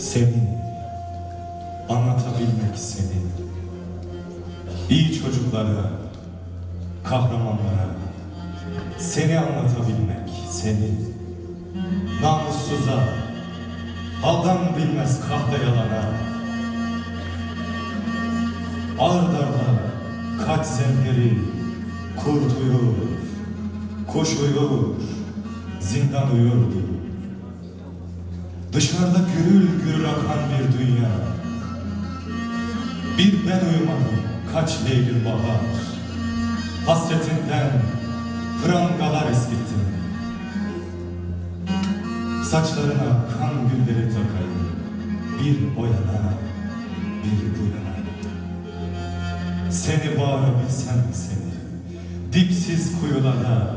Seni anlatabilmek seni. İyi çocuklara, kahramanlara seni anlatabilmek seni. Namussuza, haldan bilmez kahve yalana. Ard arda kaç zemheri kurt uyur, kuş zindan uyurdu. Dışarıda gürül gürül akan bir dünya. Bir ben uyumadım kaç leylin bahar. Hasretinden prangalar eskittim. Saçlarına kan gülleri takayım. Bir o bir bu yana. Seni bağırabilsem seni, dipsiz kuyulara,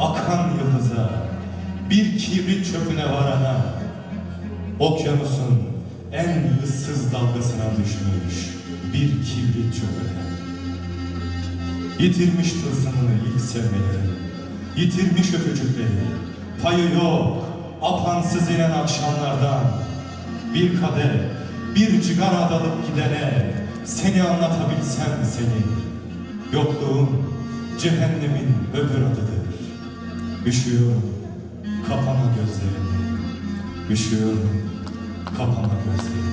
akan yıldıza, bir kibrit çöpüne varana, okyanusun en ıssız dalgasına düşmüş bir kibrit çöpüne. Yitirmiş tılsımını ilk sevmeleri, yitirmiş öpücükleri, payı yok, apansız inen akşamlardan, bir kadeh, bir cigara dalıp gidene, seni anlatabilsem seni, yokluğun cehennemin öbür adıdır. Üşüyorum, kapama gözlerimi, üşüyorum, kapama gözlerimi.